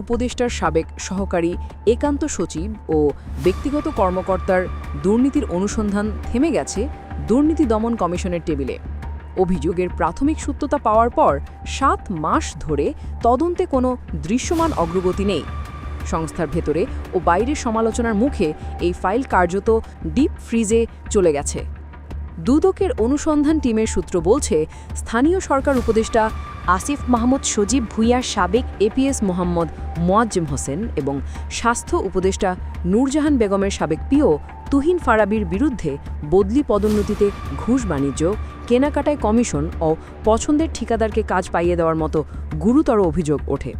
উপদেষ্টার সাবেক সহকারী একান্ত সচিব ও ব্যক্তিগত কর্মকর্তার দুর্নীতির অনুসন্ধান থেমে গেছে দুর্নীতি দমন কমিশনের টেবিলে। অভিযোগের প্রাথমিক সত্যতা পাওয়ার পর সাত মাস ধরে তদন্তে কোনো দৃশ্যমান অগ্রগতি নেই। সংস্থার ভেতরে ও বাইরের সমালোচনার মুখে এই ফাইল কার্যত ডিপ ফ্রিজে চলে গেছে। দুদকের অনুসন্ধান টিমের সূত্র বলছে, স্থানীয় সরকার উপদেষ্টা আসিফ মাহমুদ, সজীব ভুইয়ার সাবেক এপিএস মোহাম্মদ মোয়াজ্জেম হোসেন এবং স্বাস্থ্য উপদেষ্টা নূরজাহান বেগমের সাবেক পিও তুহিন ফারাবির বিরুদ্ধে বদলি পদোন্নতিতে ঘুষ বাণিজ্য, কেনাকাটায় কমিশন ও পছন্দের ঠিকাদারকে কাজ পাইয়ে দেওয়ার মতো গুরুতর অভিযোগ ওঠে।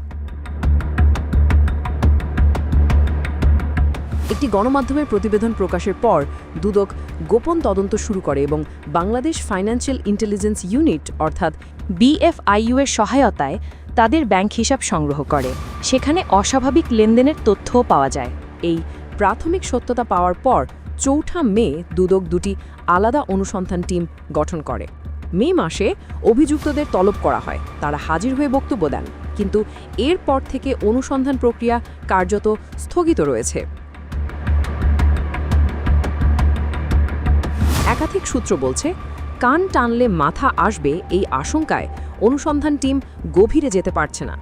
একটি গণমাধ্যমের প্রতিবেদন প্রকাশের পর দুদক গোপন তদন্ত শুরু করে এবং বাংলাদেশ ফাইন্যান্সিয়াল ইন্টেলিজেন্স ইউনিট, অর্থাৎ বিএফআইইউ এর সহায়তায় তাদের ব্যাংক হিসাব সংগ্রহ করে। সেখানে অস্বাভাবিক লেনদেনের তথ্যও পাওয়া যায়। এই প্রাথমিক সত্যতা পাওয়ার পর চৌঠা মে দুদক দুটি আলাদা অনুসন্ধান টিম গঠন করে। মে মাসে অভিযুক্তদের তলব করা হয়। তারা হাজির হয়ে বক্তব্য দেন। কিন্তু এরপর থেকে অনুসন্ধান প্রক্রিয়া কার্যত স্থগিত রয়েছে। একাধিক সূত্র বলছে, কান টানলে মাথা আসবে এই আশঙ্কায় অনুসন্ধান টিম গভীরে যেতে পারছে না।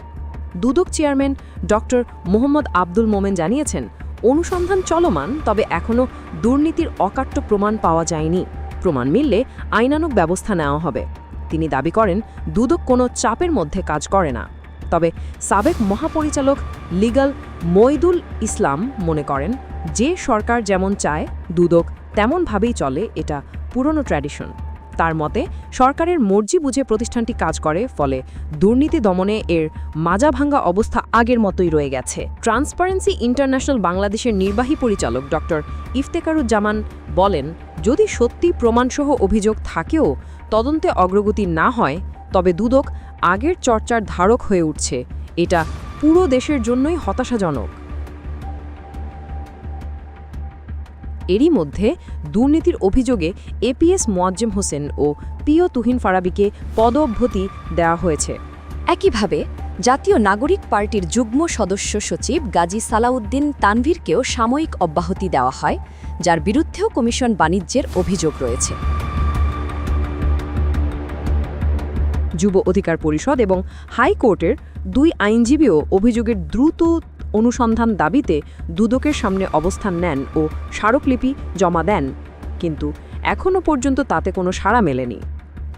দুদক চেয়ারম্যান ডক্টর মোহাম্মদ আব্দুল মোমেন জানিয়েছেন, অনুসন্ধান চলমান, তবে এখনও দুর্নীতির অকাট্য প্রমাণ পাওয়া যায়নি। প্রমাণ মিললে আইনানুক ব্যবস্থা নেওয়া হবে। তিনি দাবি করেন, দুদক কোনো চাপের মধ্যে কাজ করে না। তবে সাবেক মহাপরিচালক লিগাল মইদুল ইসলাম মনে করেন, যে সরকার যেমন চায়, দুদক তেমনভাবেই চলে এটা পুরনো ট্র্যাডিশন। তার মতে, সরকারের মর্জি বুঝে প্রতিষ্ঠানটি কাজ করে, ফলে দুর্নীতি দমনে এর মাজাভাঙ্গা অবস্থা আগের মতোই রয়ে গেছে। ট্রান্সপারেন্সি ইন্টারন্যাশনাল বাংলাদেশের নির্বাহী পরিচালক ডক্টর ইফতেকারুজ্জামান বলেন, যদি সত্যি প্রমাণসহ অভিযোগ থাকেও, তদন্তে অগ্রগতি না হয়, তবে দুদক আগের চর্চার ধারক হয়ে উঠছে। এটা পুরো দেশের জন্যই হতাশাজনক। এরই মধ্যে দুর্নীতির অভিযোগে এপিএস মোয়াজ্জেম হোসেন ও পিও তুহিন ফারাবিকে পদোভ্যতি দেওয়া হয়েছে। একইভাবে জাতীয় নাগরিক পার্টির যুগ্ম সদস্য সচিব গাজী সালাউদ্দিন তানভীরকেও সাময়িক অব্যাহতি দেওয়া হয়, যার বিরুদ্ধেও কমিশন বাণিজ্যের অভিযোগ রয়েছে। যুব অধিকার পরিষদ এবং হাইকোর্টের দুই আইনজীবীও অভিযোগের দ্রুত অনুসন্ধান দাবিতে দুদকের সামনে অবস্থান নেন ও স্মারকলিপি জমা দেন। কিন্তু এখনও পর্যন্ত তাতে কোনো সাড়া মেলেনি।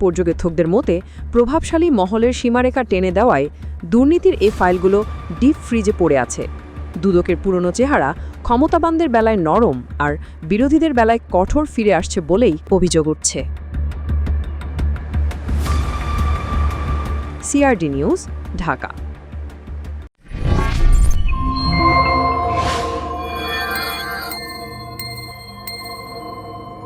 পর্যবেক্ষকদের মতে, প্রভাবশালী মহলের সীমারেখা টেনে দেওয়ায় দুর্নীতির এই ফাইলগুলো ডিপ ফ্রিজে পড়ে আছে। দুদকের পুরনো চেহারা ক্ষমতাবানদের বেলায় নরম আর বিরোধীদের বেলায় কঠোর ফিরে আসছে বলেই অভিযোগ উঠছে। CRD news, Dhaka.